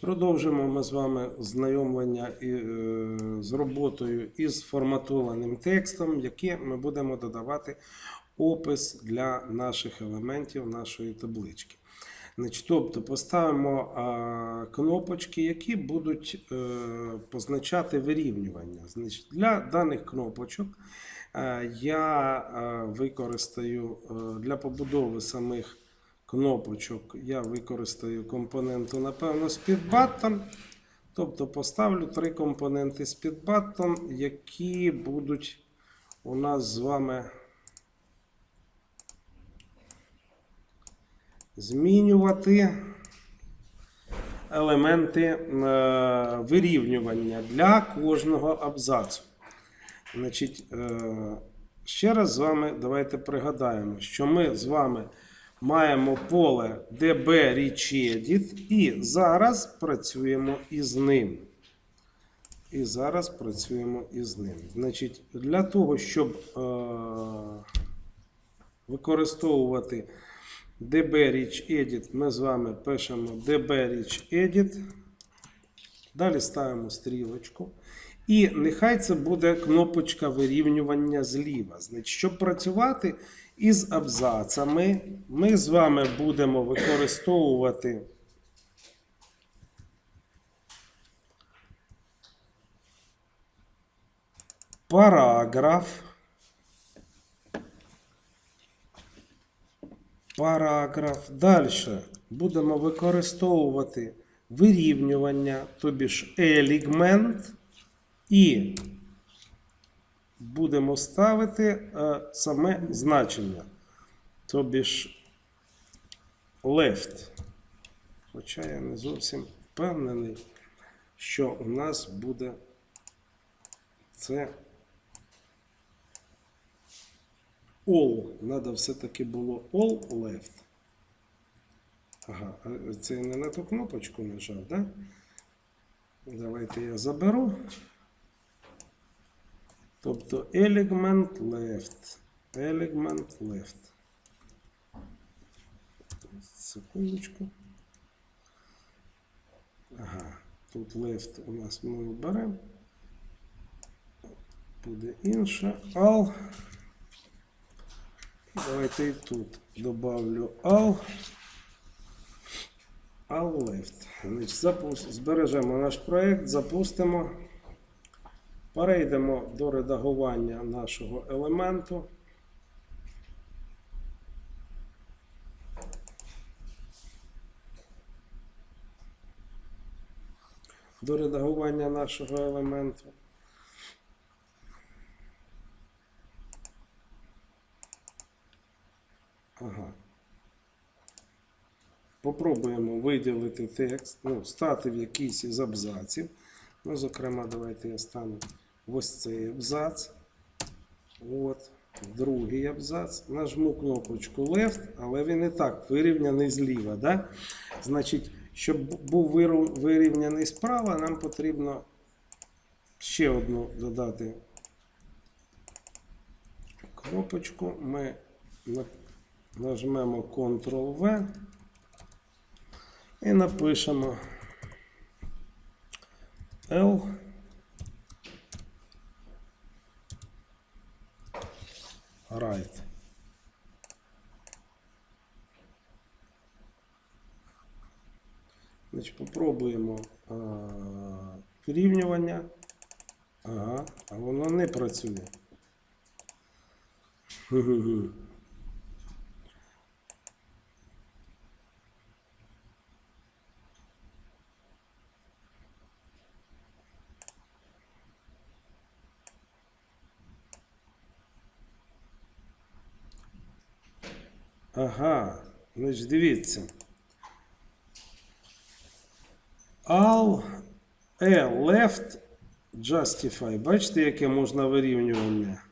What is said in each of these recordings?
Продовжимо ми з вами знайомлення е, з роботою із форматованим текстом, яке ми будемо додавати опис для наших елементів нашої таблички. Тобто поставимо кнопочки, які будуть е, позначати вирівнювання. Для даних кнопочок е, я використаю для побудови самих кнопочок, я використаю компоненту, напевно, SpeedButton. Тобто поставлю три компоненти SpeedButton, які будуть у нас з вами змінювати елементи е, вирівнювання для кожного абзацу. Значить, е, ще раз з вами давайте пригадаємо, що ми з вами маємо поле DB Rich Edit і зараз працюємо із ним. І зараз працюємо із ним. Значить, для того, щоб е, використовувати DB Rich Edit, ми з вами пишемо DB Rich Edit. Далі ставимо стрілочку. І нехай це буде кнопочка вирівнювання зліва. Значить, щоб працювати із абзацами, ми з вами будемо використовувати параграф. Параграф. Далі будемо використовувати вирівнювання, тобі ж елігмент, і будемо ставити е, саме значення. Тобі ж left. Хоча я не зовсім впевнений, що у нас буде це all. Надо все-таки було all left. Ага, це я не на ту кнопочку нажав, да? Давайте я заберу. Тобто element left. Element left. Секундочку. Ага, тут left у нас ми оберемо. Буде інше. All. Давайте і тут добавлю all. All left. Значить. Збережемо наш проект, запустимо. Перейдемо до редагування нашого елементу. До редагування нашого елементу. Ага. Попробуємо виділити текст, ну, стати в якийсь із абзаців. Ну, зокрема, давайте я стану ось цей абзац. От, другий абзац. Нажму кнопочку Left, але він і так вирівняний зліва. Да? Значить, щоб був вирівняний справа, нам потрібно ще одну додати кнопочку. Ми нажмемо Ctrl-V і напишемо L. Right. Значить, попробуємо а, вирівнювання. Ага, а воно не працює. Ага, значить, дивіться. All L left justify. Бачите, яке можна вирівнювання?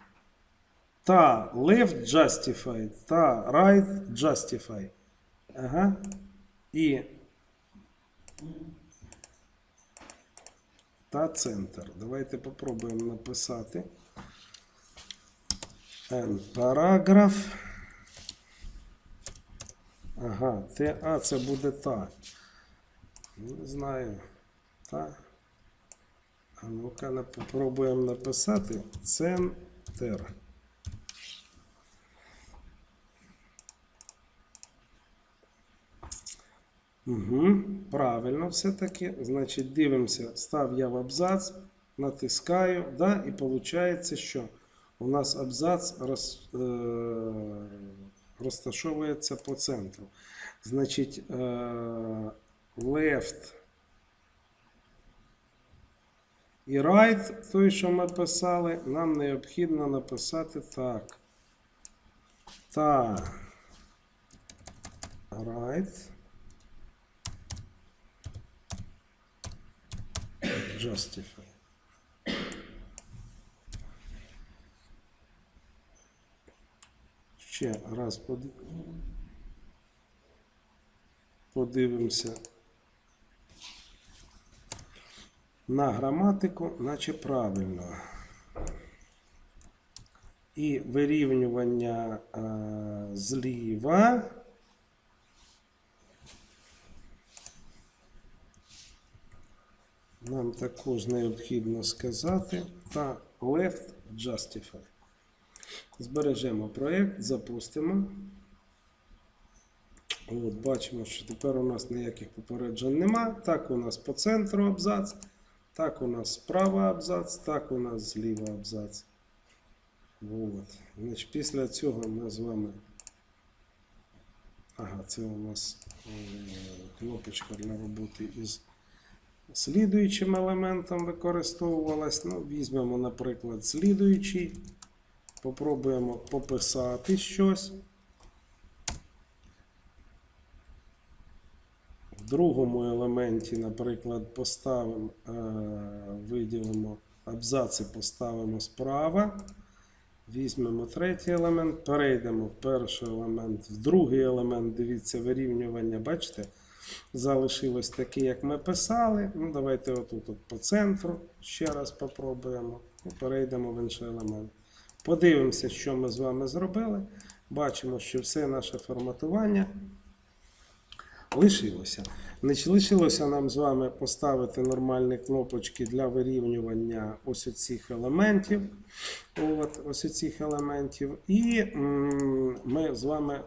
Та left justify, та right justify. Ага. І та центр. Давайте попробуємо написати. Параграф. Ага, те, а це буде так. Не знаю. Та. А ну-ка попробуємо написати центр. Угу, правильно все-таки. Значить, дивимося, став я в абзац, натискаю, да, і виходить, що у нас абзац роз, е, розташовується по центру. Значить, е, left і right, той, що ми писали, нам необхідно написати так. Та right. Justify. Ще раз подивимося на граматику, наче правильно. І вирівнювання е, зліва. Нам також необхідно сказати та left justify. Збережемо проєкт, запустимо. От, бачимо, що тепер у нас ніяких попереджень нема. Так у нас по центру абзац, так у нас справа абзац, так у нас зліва абзац. От. Значить, після цього ми з вами. Ага, це у нас е, кнопочка для роботи із слідуючим елементом використовувалась. Ну, візьмемо, наприклад, слідуючий. Попробуємо пописати щось. В другому елементі, наприклад, поставимо, е, виділимо абзаци, поставимо справа. Візьмемо третій елемент, перейдемо в перший елемент, в другий елемент, дивіться, вирівнювання, бачите? Залишилось таке, як ми писали. Ну, давайте отут от по центру ще раз попробуємо. І перейдемо в інший елемент. Подивимося, що ми з вами зробили. Бачимо, що все наше форматування лишилося. Значить, лишилося нам з вами поставити нормальні кнопочки для вирівнювання ось цих елементів. От, ось цих елементів. І ми з вами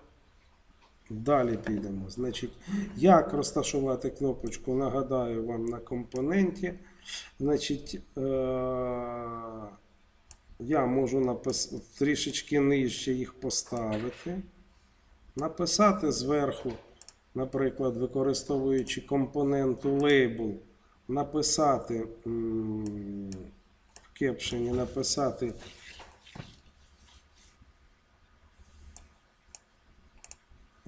далі підемо. Значить, як розташувати кнопочку, нагадаю вам на компоненті. Значить, е- я можу напис... трішечки нижче їх поставити. Написати зверху, наприклад, використовуючи компоненту label, написати в кепшені написати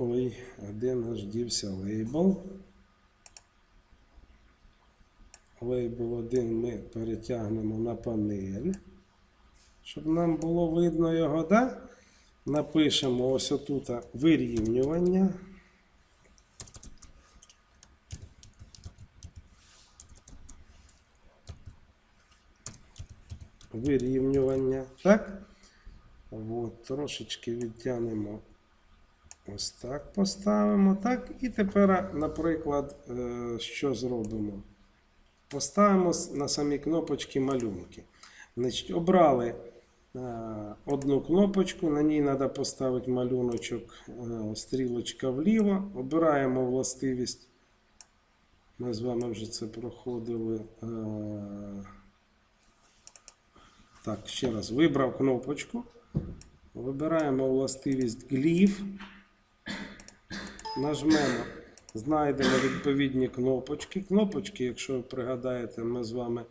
Ой, де наш дівся лейбл? Лейбл 1 ми перетягнемо на панель, щоб нам було видно його, да? Напишемо ось отут вирівнювання. Вирівнювання, так? От, трошечки відтягнемо Ось так поставимо. Так. І тепер, наприклад, е, що зробимо? Поставимо на самі кнопочки малюнки. Значить, обрали е, одну кнопочку, на ній треба поставити малюночок, е, стрілочка вліво. Обираємо властивість. Ми з вами вже це проходили. Е, Так, ще раз вибрав кнопочку. Вибираємо властивість гліф. Нажмемо, знайдемо відповідні кнопочки. Кнопочки, якщо ви пригадаєте, ми з вами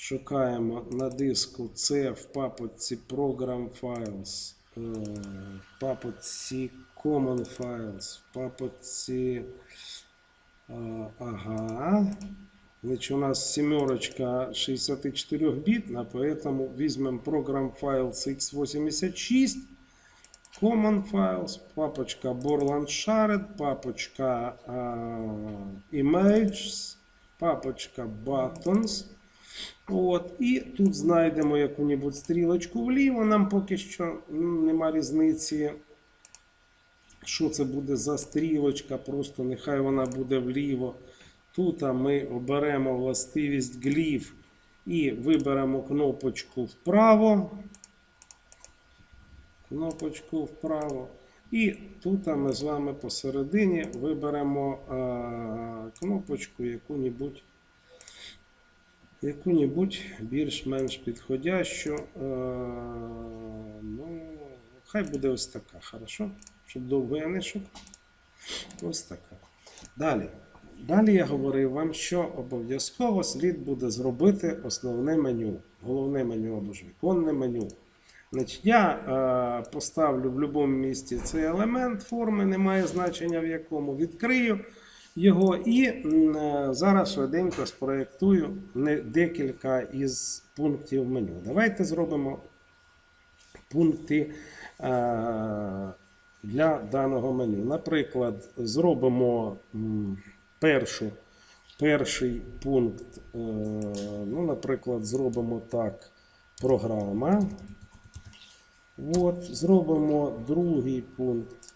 шукаємо на диску C в папочці Program Files, е, в папочці Common Files, в папочці. е, Ага. Значит, у нас семерочка 64 битна, поэтому возьмем программ Files x86, Common Files, папочка Borland Shared, папочка а, Images, папочка Buttons. От, і тут знайдемо яку-небудь стрілочку вліво. Нам поки що нема різниці. Що це буде за стрілочка, просто нехай вона буде вліво. Тут ми оберемо властивість гліф і виберемо кнопочку вправо. Кнопочку вправо. І тут ми з вами посередині виберемо е, кнопочку яку-небудь яку-небудь більш-менш підходящу. Е, ну, хай буде ось така, хорошо? Щоб довго я не шукав. Ось така. Далі. Далі я говорив вам, що обов'язково слід буде зробити основне меню. Головне меню або ж віконне меню. Значить, я е, поставлю в будь-якому місці цей елемент форми, немає значення в якому. Відкрию його і е, зараз швиденько спроєктую декілька із пунктів меню. Давайте зробимо пункти е, для даного меню. Наприклад, зробимо першу, перший пункт, е, ну, наприклад, зробимо так, програма. От, зробимо другий пункт.